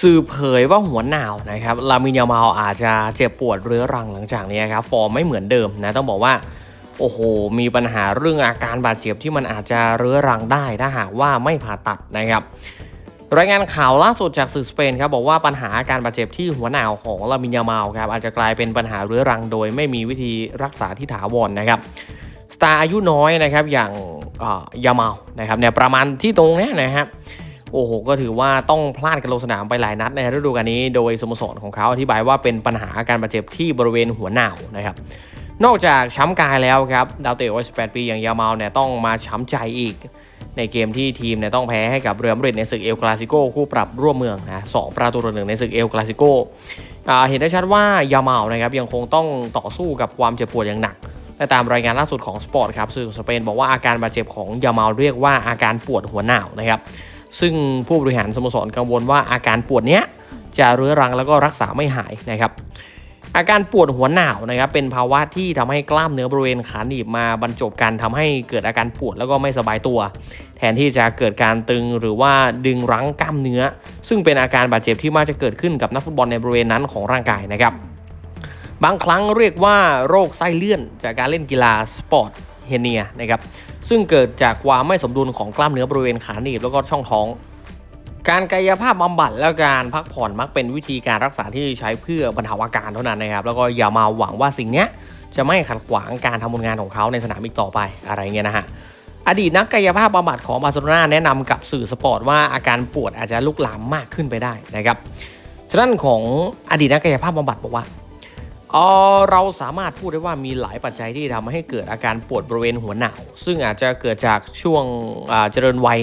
สื่อเผยว่าหัวหนาวนะครับลามินยามาลอาจจะเจ็บปวดเรื้อรังหลังจากนี้ครับฟอร์มไม่เหมือนเดิมนะต้องบอกว่าโอ้โห มีปัญหาเรื่องอาการบาดเจ็บที่มันอาจจะเรื้อรังได้ถ้าหากว่าไม่ผ่าตัดนะครับ รายงานข่าวล่าสุดจากสื่อสเปนครับบอกว่าปัญหาอาการบาดเจ็บที่หัวหนาวของลามินยามาลครับอาจจะกลายเป็นปัญหาเรื้อรังโดยไม่มีวิธีรักษาที่ถาวรนะครับสตาร์อายุน้อยนะครับอย่างอ่อยามาลนะครับเนี่ยประมาณที่ตรงนี้นะครับ โอ้โห ก็ถือว่าต้องพลาดกันลงสนามไปหลายนัดในฤดูกาลนี้ โดยสโมสรของเขาอธิบายว่าเป็นปัญหาอาการบาดเจ็บที่บริเวณหัวหนาวนะครับนอกจากช้ำกายแล้วครับ ดาวเตะวัย18 ปีอย่างยามาลเนี่ยต้องมาช้ำใจอีก ในเกมที่ทีมเนี่ยต้องแพ้ให้กับเรือมริดในศึกเอลคลาสิโกคู่ปรับร่วมเมืองนะสองประตูต่อหนึ่งในศึกเอลคลาสิโกเห็นได้ชัดว่ายามาลนะครับยังคงต้องต่อสู้กับความเจ็บปวดอย่างหนักและตามรายงานล่าสุดของสปอร์ตครับสื่อสเปนบอกว่าอาการบาดเจ็บของยามาลเรียกว่าอาการปวดหัวหนาวนะครับ ซึ่งผู้บริหารสโมสรกังวลว่าอาการปวดเนี้ยจะเรื้อรังแล้วก็รักษาไม่หายนะครับ อาการปวดหัวหนาวนะครับ เป็นภาวะที่ทำให้กล้ามเนื้อบริเวณขาหนีบมาบรรจบกันทำให้เกิดอาการปวดแล้วก็ไม่สบายตัว แทนที่จะเกิดการตึงหรือว่าดึงรั้งกล้ามเนื้อ ซึ่งเป็นอาการบาดเจ็บที่มักจะเกิดขึ้นกับนักฟุตบอลในบริเวณนั้นของร่างกายนะครับ บางครั้งเรียกว่าโรคไส้เลื่อนจากการเล่นกีฬาสปอร์ต เฮเนียนะครับซึ่งเกิดจากความไม่สมดุลของกล้ามเนื้อบริเวณขาหนีบแล้วก็ช่องท้อง การกายภาพบำบัดและการพักผ่อนมักเป็นวิธีการรักษาที่ใช้เพื่อบรรเทาอาการเท่านั้นนะครับ แล้วก็อย่ามาหวังว่าสิ่งนี้จะไม่ขัดขวางการทำผลงานของเขาในสนามอีกต่อไปอะไรเงี้ยนะฮะอดีตนักกายภาพบำบัดของบาร์เซโลนาแนะนำกับสื่อสปอร์ตว่าอาการปวดอาจจะลุกลามมากขึ้นไปได้นะครับฉะนั้นของอดีตนักกายภาพบำบัดบอกว่า เออเราสามารถพูดได้ว่ามีหลายปัจจัยที่ทำให้เกิดอาการปวดบริเวณหัวหนาวซึ่งอาจจะเกิดจากช่วงเจริญวัย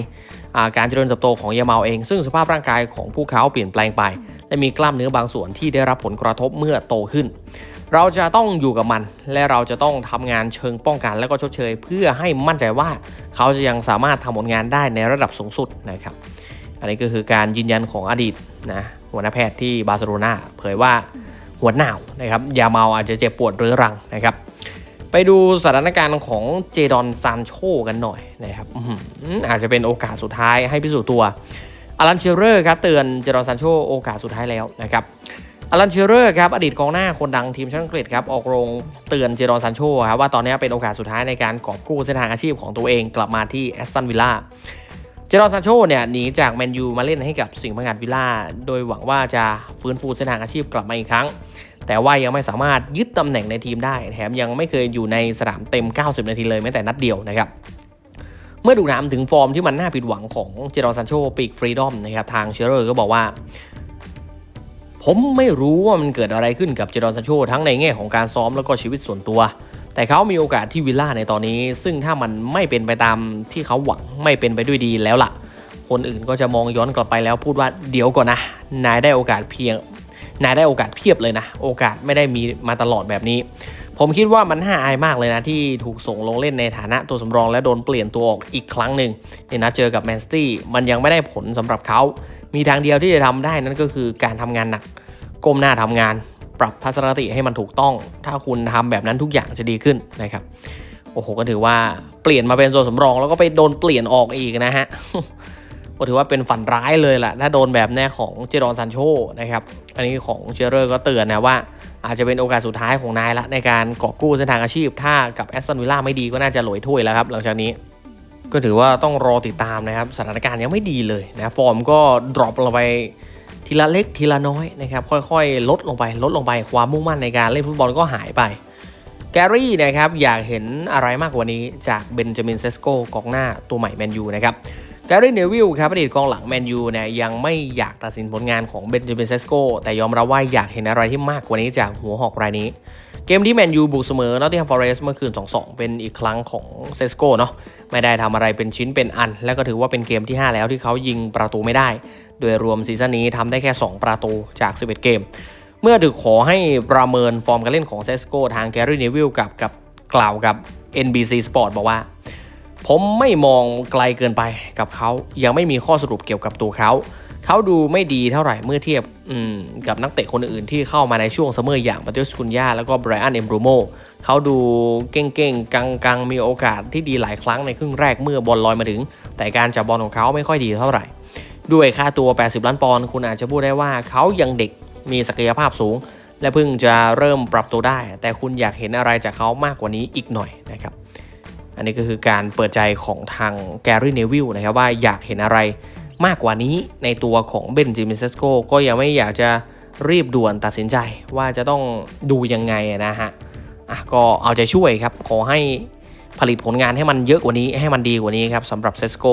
การเจริญเติบโตของยาเมาเอง ซึ่งสภาพร่างกายของผู้เขาเปลี่ยนแปลงไป และมีกล้ามเนื้อบางส่วนที่ได้รับผลกระทบเมื่อโตขึ้น เราจะต้องอยู่กับมัน และเราจะต้องทำงานเชิงป้องกันและก็ชดเชย เพื่อให้มั่นใจว่าเขาจะยังสามารถทำผลงานได้ในระดับสูงสุดนะครับ อันนี้ก็คือการยืนยันของอดีตนะหัวหน้าแพทย์ที่บาร์เซโลนาเผยว่า หัวหนาวนะครับยาเมาอาจจะเจ็บปวดเรื้อรังนะครับไปดูสถานการณ์ของเจดอนซานโชกันหน่อยนะครับอื้อหืออาจจะเป็นโอกาสสุดท้ายให้พิสูจน์ตัวอลันเชเรอร์ครับเตือนเจดอนซานโชโอกาสสุดท้ายแล้วนะครับอลันเชเรอร์ครับอดีตกองหน้าคนดังทีมชาติอังกฤษครับออกโรงเตือนเจดอนซานโชครับว่าตอนนี้เป็นโอกาสสุดท้ายในการกอบกู้เส้นทางอาชีพของตัวเองกลับมาที่แอสตันวิลล่า จดอนซานโชเนี่ยหนีจากแมนยูมาเล่นให้กับสิงห์พังงานวิลล่า โดยหวังว่าจะฟื้นฟูเส้นทางอาชีพกลับมาอีกครั้ง แต่ว่ายังไม่สามารถยึดตำแหน่งในทีมได้ แถมยังไม่เคยอยู่ในสนามเต็ม 90 นาทีเลยแม้แต่นัดเดียวนะครับเมื่อดูถามถึงฟอร์มที่มันน่าผิดหวังของเจดอนซานโชปีกฟรีดอมนะครับทางเชอร์เรอร์ก็บอกว่า ผมไม่รู้ว่ามันเกิดอะไรขึ้นกับเจดอนซานโชทั้งในแง่ของการซ้อมแล้วก็ชีวิตส่วนตัว แต่เขามีโอกาสที่วิลล่าในตอนนี้ ซึ่งถ้ามันไม่เป็นไปตามที่เขาหวังไม่เป็นไปด้วยดีแล้วล่ะ คนอื่นก็จะมองย้อนกลับไปแล้วพูดว่าเดี๋ยวก่อนนะ นายได้โอกาสเพียง นายได้โอกาสเพียบเลยนะ โอกาสไม่ได้มีมาตลอดแบบนี้ ผมคิดว่ามันน่าอายมากเลยนะ ที่ถูกส่งลงเล่นในฐานะตัวสำรองและโดนเปลี่ยนตัวออกอีกครั้งหนึ่งในนัดเจอกับแมนสตี้มันยังไม่ได้ผลสำหรับเขามีทางเดียวที่จะทำได้นั่นก็คือการทำงานหนักก้มหน้าทำงาน ปรับทัศนคติให้มันถูกต้อง ถ้าคุณทำแบบนั้นทุกอย่างจะดีขึ้นนะครับโอ้โหก็ถือว่าเปลี่ยนมาเป็นตัวสำรองแล้วก็ไปโดนเปลี่ยนออกอีกนะฮะก็ถือว่าเป็นฝันร้ายเลยแหละถ้าโดนแบบแน่ของเจดอนซันโชนะครับ อันนี้ของเชอร์เรอร์ก็เตือนนะว่า อาจจะเป็นโอกาสสุดท้ายของนายละ ในการกอบกู้เส้นทางอาชีพ ถ้ากับแอสตันวิลล่าไม่ดีก็น่าจะหลอยถ้วยแล้วครับ หลังจากนี้ ก็ถือว่าต้องรอติดตามนะครับ สถานการณ์ยังไม่ดีเลยนะ ฟอร์มก็ดรอปลงไป ทีละเล็กทีละน้อยนะครับ ค่อยๆ ลดลงไปลดลงไปความมุ่งมั่นในการเล่นฟุตบอลก็หายไป แกรี่นะครับอยากเห็นอะไรมากกว่านี้จากเบนจามินเซสโกกองหน้าตัวใหม่แมนยูนะครับแกรี่เนวิลครับอดีตกองหลังแมนยูเนี่ยยังไม่อยากตัดสินผลงานของเบนจามินเซสโกแต่ยอมรับว่าอยากเห็นอะไรที่มากกว่านี้จากหัวหอกรายนี้ เกมที่แมนยูบุกเสมอนอตติงแฮมฟอเรสเมื่อคืน 2-2 เป็นอีกครั้งของเซสโกเนาะไม่ได้ทำอะไรเป็นชิ้นเป็นอัน และก็ถือว่าเป็นเกมที่ 5 แล้วที่เขายิงประตูไม่ได้ โดยรวมซีซั่นนี้ทำได้แค่ 2 ประตูจาก 11 เกม เมื่อถูกขอให้ประเมินฟอร์มการเล่นของเซสโกทางแกรี่เนวิลกับกับกล่าวกับ NBC Sport บอกว่า ผมไม่มองไกลเกินไปกับเขายังไม่มีข้อสรุปเกี่ยวกับตัวเขาเขาดูไม่ดีเท่าไหร่เมื่อเทียบกับนักเตะคนอื่นที่เข้ามาในช่วงซัมเมอร์อย่างมาเตสคุนยาแล้วก็ไบรอันเอมบรูโมเขาดูเก่งๆ กังๆ มีโอกาสที่ดีหลายครั้งในครึ่งแรกเมื่อบอลลอยมาถึง แต่การจับบอลของเขาไม่ค่อยดีเท่าไหร่ ด้วยค่าตัว 80 ล้านปอนด์คุณอาจจะพูดได้ว่าเขายังเด็กมีศักยภาพสูง และเพิ่งจะเริ่มปรับตัวได้ แต่คุณอยากเห็นอะไรจากเขามากกว่านี้อีกหน่อยนะครับ อันนี้ก็คือการเปิดใจของทางแกรี่เนวิลนะครับว่าอยากเห็นอะไรมากกว่านี้ในตัวของเบนจิมิเซสโกก็ยังไม่อยากจะรีบด่วนตัดสินใจว่าจะต้องดูยังไงนะฮะอะก็เอาใจช่วยครับ ขอให้ผลิตผลงานให้มันเยอะกว่านี้ให้มันดีกว่านี้ครับสำหรับเซสโก